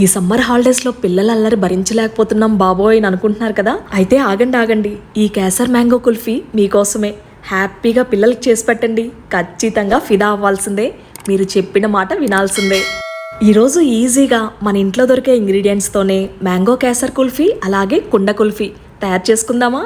ఈ సమ్మర్ హాలిడేస్లో పిల్లల అల్లరి భరించలేకపోతున్నాం బాబోయ్ అని అనుకుంటున్నారు కదా? అయితే ఆగండి ఆగండి. ఈ కేసర్ మ్యాంగో కుల్ఫీ మీకోసమే. హ్యాపీగా పిల్లలకి చేసి పెట్టండి. ఖచ్చితంగా ఫిదా అవ్వాల్సిందే. మీరు చెప్పిన మాట వినాల్సిందే. ఈరోజు ఈజీగా మన ఇంట్లో దొరికే ఇంగ్రీడియంట్స్తోనే మ్యాంగో కేసర్ కుల్ఫీ అలాగే కుండ కుల్ఫీ తయారు చేసుకుందామా?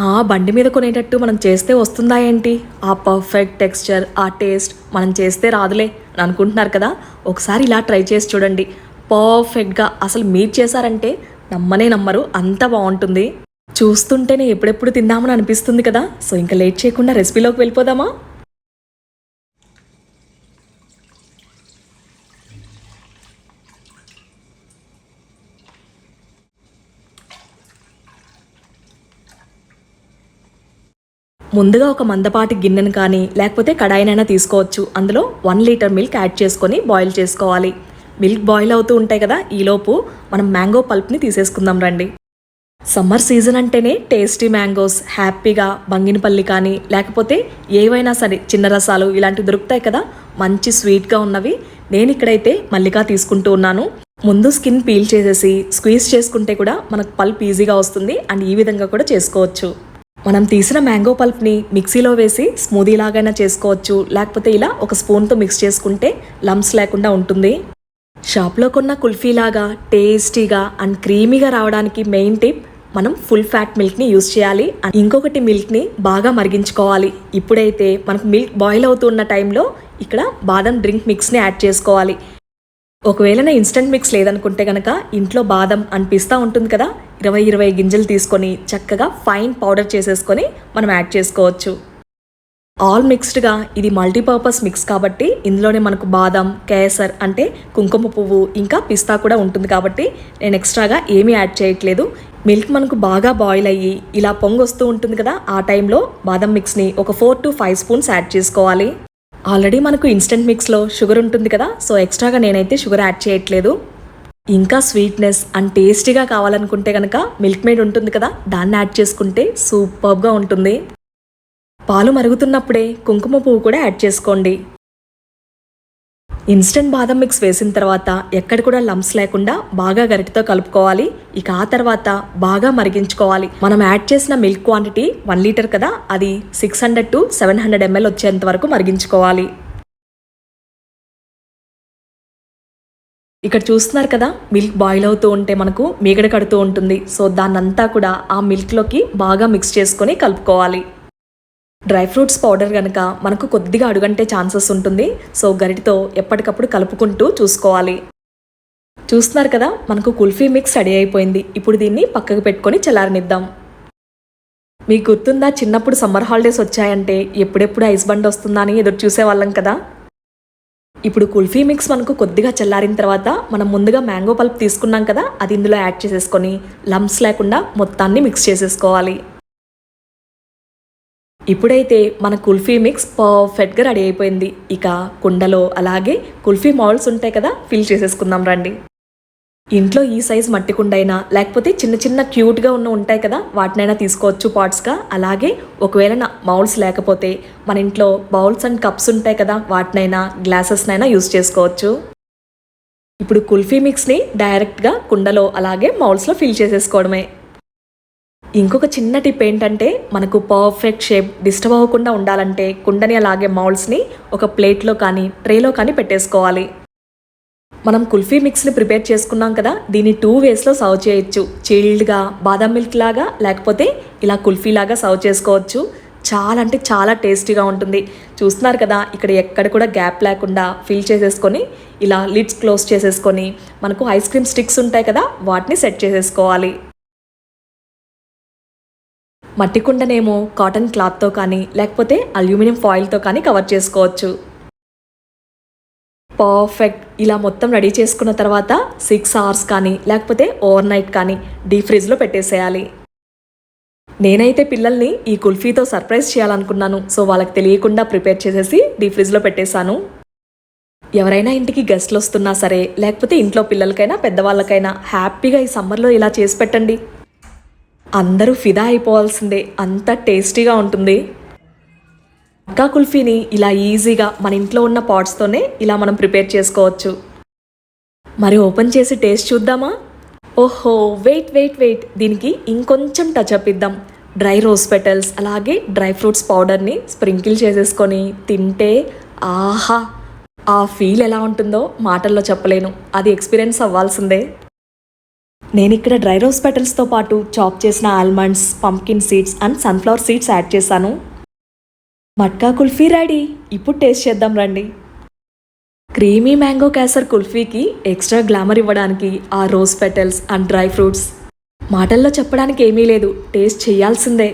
ఆ బండి మీద కొనేటట్టు మనం చేస్తే వస్తుందా ఏంటి? ఆ పర్ఫెక్ట్ టెక్స్చర్ ఆ టేస్ట్ మనం చేస్తే రాదులే. అనుకుంటున్నారు కదా ఒకసారి ఇలా ట్రై చేసి చూడండి. పర్ఫెక్ట్గా అసలు మీరు చేశారంటే నమ్మనే నమ్మరు అంత బాగుంటుంది. చూస్తుంటేనే ఎప్పుడెప్పుడు తిందామని అనిపిస్తుంది కదా. సో ఇంకా లేట్ చేయకుండా రెసిపీలోకి వెళ్ళిపోదామా? ముందుగా ఒక మందపాటి గిన్నెను కానీ లేకపోతే కడాయినైనా తీసుకోవచ్చు. అందులో వన్ లీటర్ మిల్క్ యాడ్ చేసుకొని బాయిల్ చేసుకోవాలి. మిల్క్ బాయిల్ అవుతూ ఉంటాయి కదా ఈలోపు మనం మ్యాంగో పల్ప్ని తీసేసుకుందాం రండి. సమ్మర్ సీజన్ అంటేనే టేస్టీ మ్యాంగోస్ హ్యాపీగా బంగినపల్లి కానీ లేకపోతే ఏవైనా సరే చిన్న రసాలు ఇలాంటివి దొరుకుతాయి కదా మంచి స్వీట్గా ఉన్నవి నేను ఇక్కడైతే మల్లికా తీసుకుంటూ ఉన్నాను. ముందు స్కిన్ పీల్ చేసేసి స్క్వీజ్ చేసుకుంటే కూడా మనకు పల్ప్ ఈజీగా వస్తుంది. అండ్ ఈ విధంగా కూడా చేసుకోవచ్చు. మనం తీసిన మ్యాంగో పల్ప్ని మిక్సీలో వేసి స్మూదీ లాగైనా చేసుకోవచ్చు. లేకపోతే ఇలా ఒక స్పూన్తో మిక్స్ చేసుకుంటే లమ్స్ లేకుండా ఉంటుంది. షాప్లో కొన్న కుల్ఫీ లాగా టేస్టీగా అండ్ క్రీమీగా రావడానికి మెయిన్ టిప్ మనం ఫుల్ ఫ్యాట్ మిల్క్ని యూస్ చేయాలి. అండ్ ఇంకొకటి మిల్క్ని బాగా మరిగించుకోవాలి. ఇప్పుడైతే మనకు మిల్క్ బాయిల్ అవుతున్న టైంలో ఇక్కడ బాదం డ్రింక్ మిక్స్ని యాడ్ చేసుకోవాలి. ఒకవేళ నా ఇన్స్టంట్ మిక్స్ లేదనుకుంటే కనుక ఇంట్లో బాదం అని పిస్తా ఉంటుంది కదా. ఇరవై ఇరవై గింజలు తీసుకొని చక్కగా ఫైన్ పౌడర్ చేసేసుకొని మనం యాడ్ చేసుకోవచ్చు. ఆల్ మిక్స్డ్గా ఇది మల్టీపర్పస్ మిక్స్ కాబట్టి ఇందులోనే మనకు బాదం కేసర్ అంటే కుంకుమ పువ్వు ఇంకా పిస్తా కూడా ఉంటుంది కాబట్టి నేను ఎక్స్ట్రాగా ఏమీ యాడ్ చేయట్లేదు. మిల్క్ మనకు బాగా బాయిల్ అయ్యి ఇలా పొంగొస్తూ ఉంటుంది కదా ఆ టైంలో బాదం మిక్స్ని ఒక four to five spoons add చేసుకోవాలి. ఆల్రెడీ మనకు ఇన్స్టెంట్ మిక్స్లో షుగర్ ఉంటుంది కదా సో ఎక్స్ట్రాగా నేనైతే షుగర్ యాడ్ చేయట్లేదు. ఇంకా స్వీట్నెస్ అండ్ టేస్టీగా కావాలనుకుంటే కనుక మిల్క్ మేడ్ ఉంటుంది కదా దాన్ని యాడ్ చేసుకుంటే సూపర్గా ఉంటుంది. పాలు మరుగుతున్నప్పుడే కుంకుమ పువ్వు కూడా యాడ్ చేసుకోండి. ఇన్స్టెంట్ బాదం మిక్స్ వేసిన తర్వాత ఎక్కడ కూడా లంప్స్ లేకుండా బాగా గరిటతో కలుపుకోవాలి. ఇక ఆ తర్వాత బాగా మరిగించుకోవాలి. మనం యాడ్ చేసిన మిల్క్ క్వాంటిటీ వన్ లీటర్ కదా అది six hundred to seven hundred ml వచ్చేంత వరకు మరిగించుకోవాలి. ఇక్కడ చూస్తున్నారు కదా మిల్క్ బాయిల్ అవుతూ ఉంటే మనకు మీగడ కడుతూ ఉంటుంది. సో దాన్నంతా కూడా ఆ మిల్క్లోకి బాగా మిక్స్ చేసుకొని కలుపుకోవాలి. డ్రై ఫ్రూట్స్ పౌడర్ కనుక మనకు కొద్దిగా అడుగంటే ఛాన్సెస్ ఉంటుంది. సో గరిటితో ఎప్పటికప్పుడు కలుపుకుంటూ చూసుకోవాలి. చూస్తున్నారు కదా మనకు కుల్ఫీ మిక్స్ రెడీ అయిపోయింది. ఇప్పుడు దీన్ని పక్కకు పెట్టుకొని చల్లారనిద్దాం. మీకు గుర్తుందా చిన్నప్పుడు సమ్మర్ హాలిడేస్ వచ్చాయంటే ఎప్పుడెప్పుడు ఐస్ బండ్ వస్తుందా అని ఎదురు చూసేవాళ్ళం కదా. ఇప్పుడు కుల్ఫీ మిక్స్ మనకు కొద్దిగా చల్లారిన తర్వాత మనం ముందుగా మ్యాంగో పల్ప్ తీసుకున్నాం కదా అది ఇందులో యాడ్ చేసేసుకొని లంప్స్ లేకుండా మొత్తాన్ని మిక్స్ చేసేసుకోవాలి. ఇప్పుడైతే మన కుల్ఫీ మిక్స్ పర్ఫెక్ట్గా రెడీ అయిపోయింది. ఇక కుండలో అలాగే కుల్ఫీ మౌల్స్ ఉంటాయి కదా ఫిల్ చేసేసుకుందాం రండి. ఇంట్లో ఈ సైజ్ మట్టి కుండైనా లేకపోతే చిన్న చిన్న క్యూట్గా ఉన్న ఉంటాయి కదా వాటినైనా తీసుకోవచ్చు పాట్స్గా అలాగే ఒకవేళ నా మౌల్స్ లేకపోతే మన ఇంట్లో బౌల్స్ అండ్ కప్స్ ఉంటాయి కదా వాటినైనా గ్లాసెస్నైనా యూస్ చేసుకోవచ్చు. ఇప్పుడు కుల్ఫీ మిక్స్ని డైరెక్ట్గా కుండలో అలాగే మౌల్స్లో ఫిల్ చేసేసుకోవడమే. ఇంకొక చిన్న టిప్ ఏంటంటే మనకు పర్ఫెక్ట్ షేప్ డిస్టర్బ్ అవ్వకుండా ఉండాలంటే కుండని అలాగే మౌల్స్ని ఒక ప్లేట్లో కానీ ట్రేలో కానీ పెట్టేసుకోవాలి. మనం కుల్ఫీ మిక్స్ని ప్రిపేర్ చేసుకున్నాం కదా దీన్ని టూ వేస్లో సర్వ్ చేయొచ్చు. చిల్డ్గా బాదం మిల్క్ లాగా లేకపోతే ఇలా కుల్ఫీ లాగా సర్వ్ చేసుకోవచ్చు. చాలా అంటే చాలా టేస్టీగా ఉంటుంది. చూస్తున్నారు కదా ఇక్కడ ఎక్కడ కూడా గ్యాప్ లేకుండా ఫిల్ చేసేసుకొని ఇలా లిడ్స్ క్లోజ్ చేసేసుకొని మనకు ఐస్ క్రీమ్ స్టిక్స్ ఉంటాయి కదా వాటిని సెట్ చేసేసుకోవాలి. మట్టి కుండనేమో కాటన్ క్లాత్తో కానీ లేకపోతే అల్యూమినియం ఫాయిల్తో కానీ కవర్ చేసుకోవచ్చు. పర్ఫెక్ట్. ఇలా మొత్తం రెడీ చేసుకున్న తర్వాత సిక్స్ అవర్స్ కానీ లేకపోతే ఓవర్ నైట్ కానీ డీప్ ఫ్రిడ్జ్లో పెట్టేసేయాలి. నేనైతే పిల్లల్ని ఈ కుల్ఫీతో సర్ప్రైజ్ చేయాలనుకున్నాను సో వాళ్ళకి తెలియకుండా ప్రిపేర్ చేసేసి డీప్ ఫ్రిడ్జ్లో పెట్టేశాను. ఎవరైనా ఇంటికి గెస్ట్లు వస్తున్నా సరే లేకపోతే ఇంట్లో పిల్లలకైనా పెద్దవాళ్ళకైనా హ్యాపీగా ఈ సమ్మర్లో ఇలా చేసి పెట్టండి. అందరూ ఫిదా అయిపోవాల్సిందే. అంత టేస్టీగా ఉంటుంది. మక్కా కుల్ఫీని ఇలా ఈజీగా మన ఇంట్లో ఉన్న పాట్స్తోనే ఇలా మనం ప్రిపేర్ చేసుకోవచ్చు. మరి ఓపెన్ చేసి టేస్ట్ చూద్దామా? ఓహో వెయిట్ వెయిట్ వెయిట్. దీనికి ఇంకొంచెం టచ్ అప్ ఇద్దాం. డ్రై రోజ్ పెటల్స్ అలాగే డ్రై ఫ్రూట్స్ పౌడర్ని స్ప్రింకిల్ చేసేసుకొని తింటే ఆహా! ఆ ఫీల్ ఎలా ఉంటుందో మాటల్లో చెప్పలేను. అది ఎక్స్పీరియన్స్ అవ్వాల్సిందే. నేను ఇక్కడ డ్రై రోజ్ పెటల్స్తో పాటు చాప్ చేసిన almonds pumpkin seeds and sunflower seeds add చేశాను. మట్కా కుల్ఫీ రెడీ. ఇప్పుడు టేస్ట్ చేద్దాం రండి. క్రీమీ మ్యాంగో కేసర్ కుల్ఫీకి ఎక్స్ట్రా గ్లామర్ ఇవ్వడానికి ఆ rose petals and dry fruits. మాటల్లో చెప్పడానికి ఏమీ లేదు టేస్ట్ చేయాల్సిందే.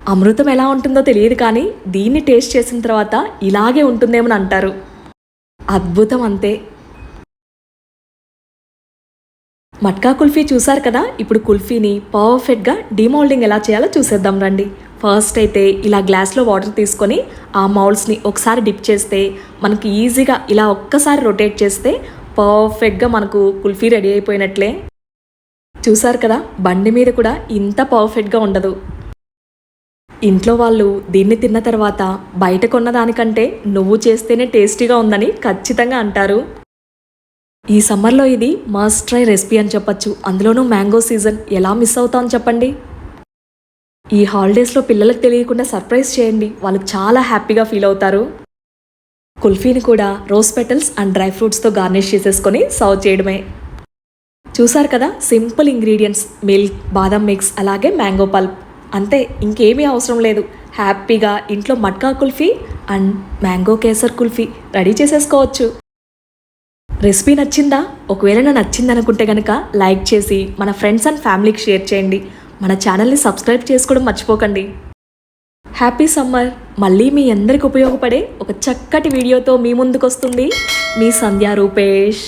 అమృతం ఎలా ఉంటుందో తెలియదు కానీ దీన్ని టేస్ట్ చేసిన తర్వాత ఇలాగే ఉంటుందేమని అంటారు. అద్భుతం అంతే. మట్కా కుల్ఫీ చూసారు కదా? ఇప్పుడు కుల్ఫీని పర్ఫెక్ట్గా డీమౌల్డింగ్ ఎలా చేయాలో చూసేద్దాం రండి. ఫస్ట్ అయితే ఇలా గ్లాస్లో వాటర్ తీసుకొని ఆ మౌల్డ్స్ని ఒకసారి డిప్ చేస్తే మనకి ఈజీగా ఇలా ఒక్కసారి రొటేట్ చేస్తే పర్ఫెక్ట్గా మనకు కుల్ఫీ రెడీ అయిపోయినట్లే. చూసారు కదా? బండి మీద కూడా ఇంత పర్ఫెక్ట్గా ఉండదు. ఇంట్లో వాళ్ళు దీన్ని తిన్న తర్వాత బయట కొన్న దానికంటే నువ్వు చేస్తేనే టేస్టీగా ఉందని ఖచ్చితంగా అంటారు. ఈ సమ్మర్లో ఇది మస్ట్ ట్రై రెసిపీ అని చెప్పొచ్చు. అందులోనూ మ్యాంగో సీజన్ ఎలా మిస్ అవుతాం చెప్పండి. ఈ హాలిడేస్లో పిల్లలకు తెలియకుండా సర్ప్రైజ్ చేయండి. వాళ్ళు చాలా హ్యాపీగా ఫీల్ అవుతారు. కుల్ఫీని కూడా రోజ్ పెటల్స్ అండ్ డ్రై ఫ్రూట్స్తో గార్నిష్ చేసేసుకొని సర్వ్ చేయడమే. చూసారు కదా సింపుల్ ఇంగ్రీడియంట్స్ మిల్క్ బాదం మిక్స్ అలాగే మ్యాంగో పల్ప్. అంతే ఇంకేమీ అవసరం లేదు. హ్యాపీగా ఇంట్లో matka kulfi and mango Kesar kulfi ready చేసేసుకోవచ్చు. రెసిపీ నచ్చిందా? ఒకవేళ నా నచ్చిందనుకుంటే కనుక లైక్ చేసి మన ఫ్రెండ్స్ అండ్ ఫ్యామిలీకి షేర్ చేయండి. మన ఛానల్ని సబ్స్క్రైబ్ చేసుకోవడం మర్చిపోకండి. Happy summer. మళ్ళీ మీ అందరికి ఉపయోగపడే ఒక చక్కటి వీడియోతో మీ ముందుకు వస్తుంది మీ సంధ్యా రూపేష్.